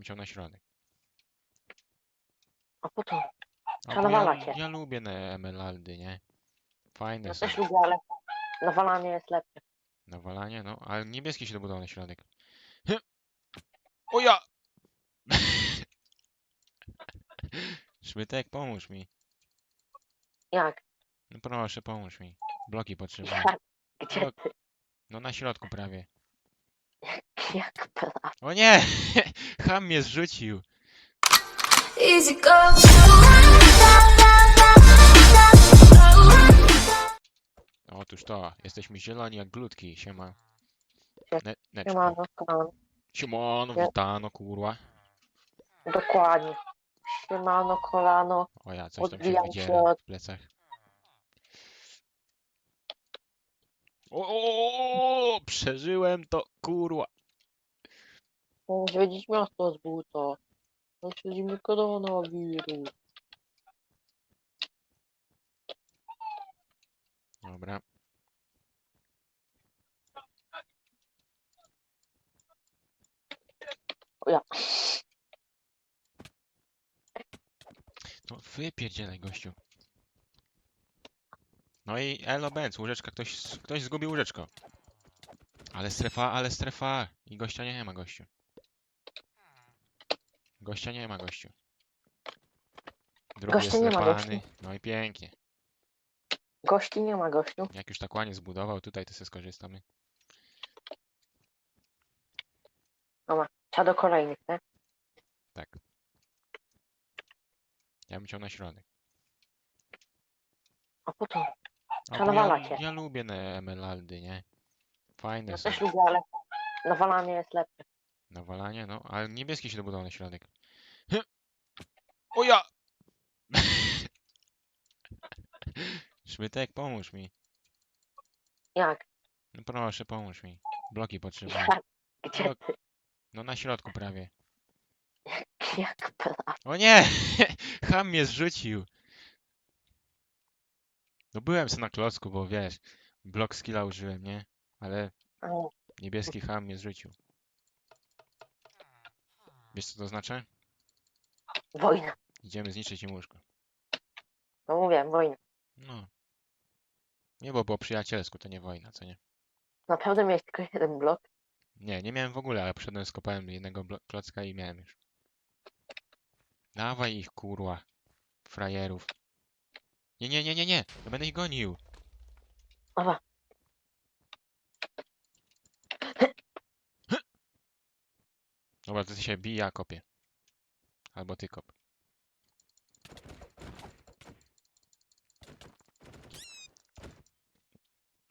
bym chciał na środek. A po. A, bo nawala ja, cię. ja lubię na emeraldy, nie? Fajne Ja są. też lubię, ale nawalanie jest lepsze. Nawalanie, no, ale niebieski się dobudował na środek. Hy! O ja! Szmytek, pomóż mi. Jak? No proszę, pomóż mi. Bloki potrzebuję. Gdzie ty? No na środku prawie. Jak prawie? O nie! Ham mnie zrzucił. Easy go. Otóż to, jesteśmy zieloni jak glutki, siema. Ne neczko. Siemano, kolano. Siemano, witano, kurwa. Dokładnie. Siemano, kolano. O ja, coś tam się Odbijam wydziera od- w plecach. O, o, o, o, przeżyłem to, kurwa. Muszę wiedzieć miasto z buta. Muszę mi koronawirus. Dobra. O ja. No wypierdzielaj, gościu. No i elo Benz, łóżeczka, ktoś, ktoś zgubił łóżeczko. Ale strefa, ale strefa. I gościa nie ma, gościu. Gościa nie ma, gościu. Drugi Gościa jest nie ma, gościu. No i pięknie. Gości nie ma gościu. Jak już tak ładnie zbudował, tutaj to sobie skorzystamy. Trzeba do kolejnych, nie? Tak. Ja bym chciał na środek. A po to. A, bo ja, ja lubię na emeraldy, nie? Fajne Ja są. też lubię, ale nawalanie jest lepsze. Nawalanie, no, ale niebieski się dobudował na środek. O ja! Szmytek, pomóż mi. Jak? No proszę, pomóż mi. Bloki potrzebuję. Gdzie No. ty? No na środku prawie. Jak prawie? O nie! Ham mnie zrzucił. No byłem sobie na klocku, bo wiesz, blok skilla użyłem, nie? Ale niebieski ham mnie zrzucił. Wiesz co to znaczy? Wojna. Idziemy zniszczyć im łóżko. No mówiłem, wojna. No. Nie, bo było przyjacielsku, to nie wojna, co nie? Naprawdę miałeś tylko jeden blok? Nie, nie miałem w ogóle, ale przyszedłem, skopałem jednego blo- klocka i miałem już. Dawaj ich, kurwa. Frajerów. Nie, nie, nie, nie, nie. Ja będę ich gonił. Dobra. Dobra, to ty się bij, ja kopię. Albo ty kop.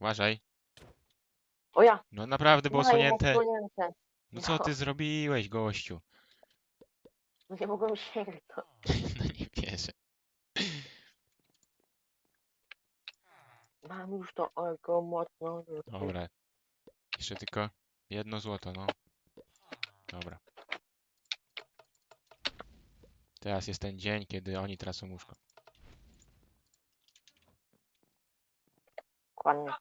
Uważaj. O ja. No naprawdę było osłonięte. odsłonięte. No co No. ty zrobiłeś, gościu? Nie mogłem sięgnąć. No nie wierzę. Mam już to ego mocno. Dobra. Jeszcze tylko jedno złoto, no. Dobra. Teraz jest ten dzień, kiedy oni tracą łóżko. Dokładnie.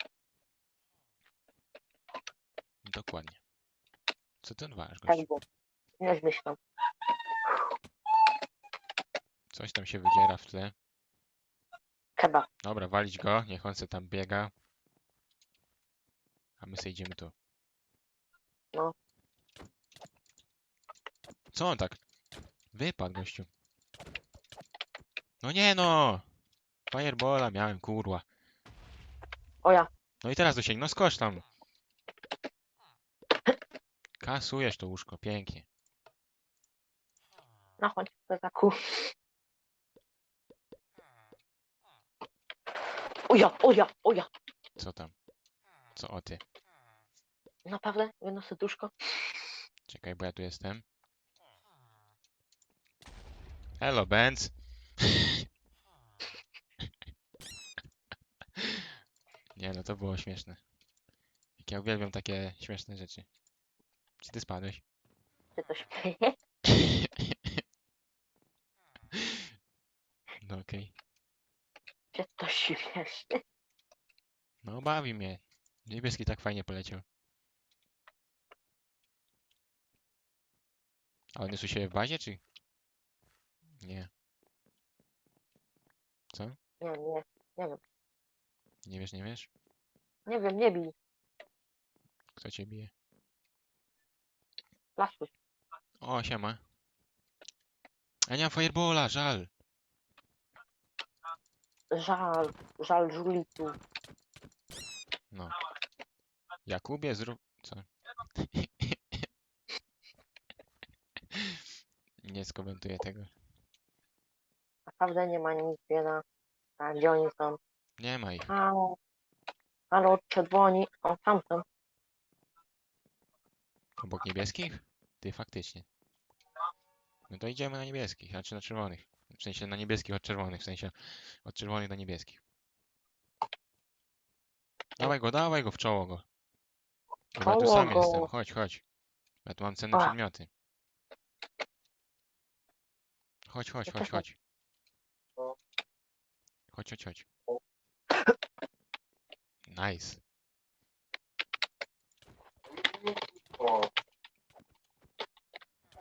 Dokładnie. Co ty odwalasz, Tak było. Nie zmyślam. Coś tam się wydziera w tle. Keba. Dobra, walić go, niech on se tam biega. A my sobie idziemy tu. No. Co on tak? Wypadł, gościu. No nie no! Firebola miałem, kurwa. O ja. No i teraz dosięg, no skocz tam. Kasujesz to łóżko, pięknie. No chodź, kozaku. O ja, o ja, o ja. Co tam? Co o ty? Naprawdę? Jedno serduszko? Czekaj, bo ja tu jestem. Hello, Benz. Nie no, to było śmieszne. Jak ja uwielbiam takie śmieszne rzeczy. Czy ty spadłeś? Czy to śmieje? No okej. Czy to śmieszne? No bawi mnie. Niebieski tak fajnie poleciał. A on jest u siebie w bazie, czy? Nie. Co? Nie, nie, Nie wiesz, nie wiesz? nie wiem, nie bij. Kto cię bije? Laszuś. O, siema. A nie mam fireballa, żal. Żal, żal żulitu. No. Jakubie, zrób... Co? Nie skomentuję tego. Naprawdę nie ma nic bieda. A gdzie oni są? Nie ma ich. Ale od czerwoni, o tam są. Obok niebieskich? Ty, faktycznie. No to idziemy na niebieskich, znaczy na czerwonych. W sensie na niebieskich od czerwonych, w sensie od czerwonych do niebieskich. Dawaj go, dawaj go w czoło go. Dobra, tu Czoło sam go. jestem, chodź, chodź. Ja tu mam cenne A. przedmioty. Chodź, chodź, Ja chodź, też mam. chodź. Chodź, chodź, chodź. Nice.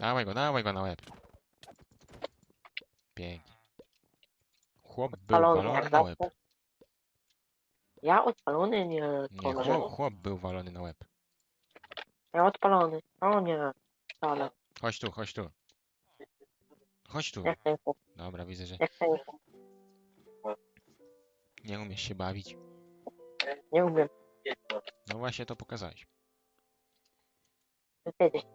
Dawaj go, dawaj go na łeb. Pięknie. Chłop był walony na łeb. Ja odpalony? Nie, Nie, chłop, chłop był walony na łeb. Ja odpalony. O nie, wcale. Chodź tu, chodź tu. Chodź tu. Nie chcę, się- Dobra, widzę, że nie chcę, się. Nie umiesz się bawić. nie umiem No właśnie to pokazałeś. wiedzieć.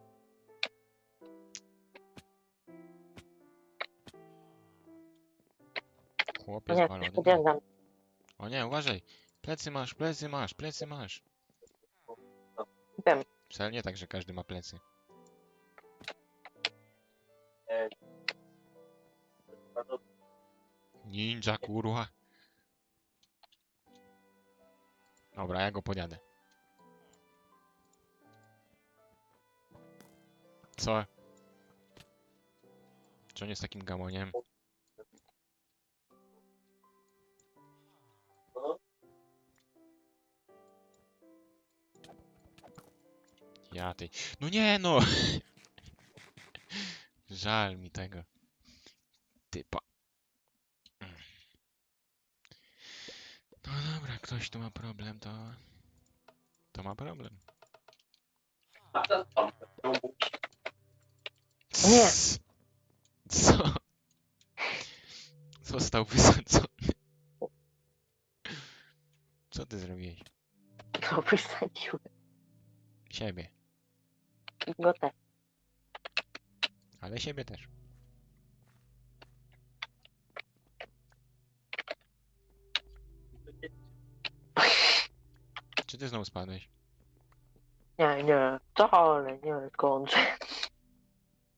Chłop jest nie, walony. nie na łeb. wiem. O nie, uważaj. Plecy masz, plecy masz, plecy masz. Wiem. Wcale nie tak, że każdy ma plecy. Ninja, kurwa. Dobra, ja go podjadę. Co? Czy on jest takim gamoniem? Ja ty. No nie no! Żal mi tego. Typa. No dobra, ktoś tu ma problem, to... To ma problem. Nie. Co? Został wysadzony. Co ty zrobiłeś? To wysadziłem. Siebie. I go też. Ale siebie też. Czy ty znowu spadłeś? Nie, nie, wcale nie, skądże.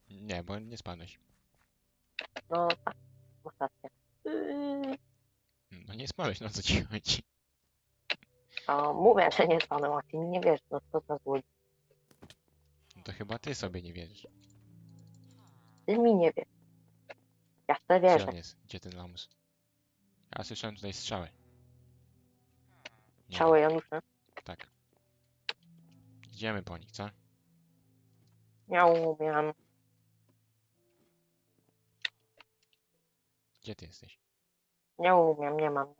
Nie, bo nie spadłeś. No tak, masz rację. Yy, No nie spadłeś, no co ci chodzi? A mówię, że nie stanę, a ty mi nie wiesz, no co za złodziej. No to chyba ty sobie nie wierzysz. Ty mi nie wiesz. Ja chcę Gdzie wierzę. on jest? Gdzie ten lamus? Ja słyszałem tutaj strzały. Nie, Ciało Janusza. Tak. Idziemy po nich, co? Nie umiem. Gdzie ty jesteś? Nie umiem, nie mam.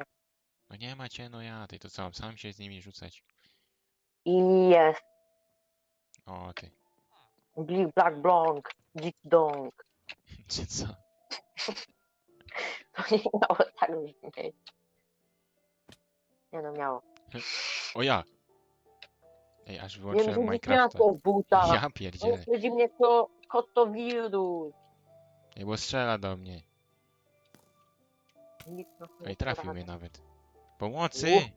No nie ma cię, no ja, ty to co, sam się z nimi rzucać? I jest. O, ty. Blik Black Blanc. Dzik Dong. Czy co? To nie miało tak brzmieć. Nie no, miało. O ja! Ej, aż Nie wyłączyłem wiem, Minecrafta. to buta. Ja pierdzielę. Śledzi mnie to kotowirus. Ej, bo strzela do mnie. Nic nas nie Ej, trafił mnie nawet. Pomocy!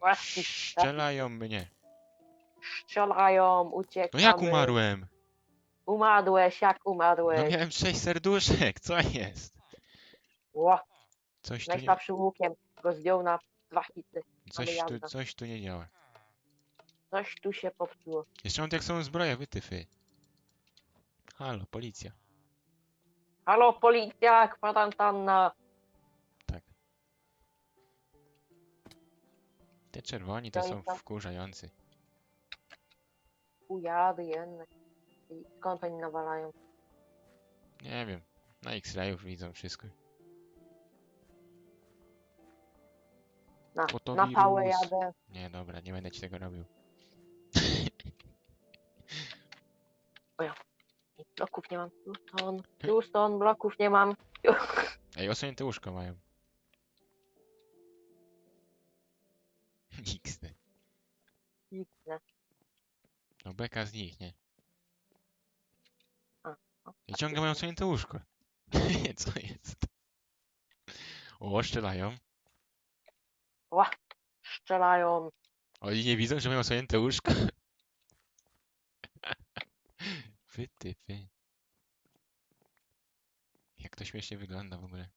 Właśnie Strzelają mnie. strzelają, No uciekamy. jak umarłem? Umarłeś, jak No umarłeś. miałem sześć serduszek, co jest? Ło, Coś tu nie, najsłabszym łukiem go zdjął na dwa hity. Coś tu, jazda. coś tu nie działa. Coś tu się popsuło. Jeszcze mam jak są zbroje, wytyfy. Halo, policja. Halo, policja, kwarantanna. Tak. Te czerwoni to są wkurzający. Ujady jednak. I Skąd oni nawalają? Nie wiem. Na X-rayów widzą wszystko. Na, Bo to na pałę jadę. Nie, dobra, nie będę ci tego robił. Bloków nie mam. Houston, Houston, bloków nie mam. Ej, osunięte łóżko mają. XD. Nic nie. No beka z nich, nie? I ciągle mają osunięte łóżko. Co jest? O, strzelają. Ła, strzelają. Oni nie widzą, że mają osunięte łóżko? Wy ty, wy. Jak to śmiesznie wygląda w ogóle.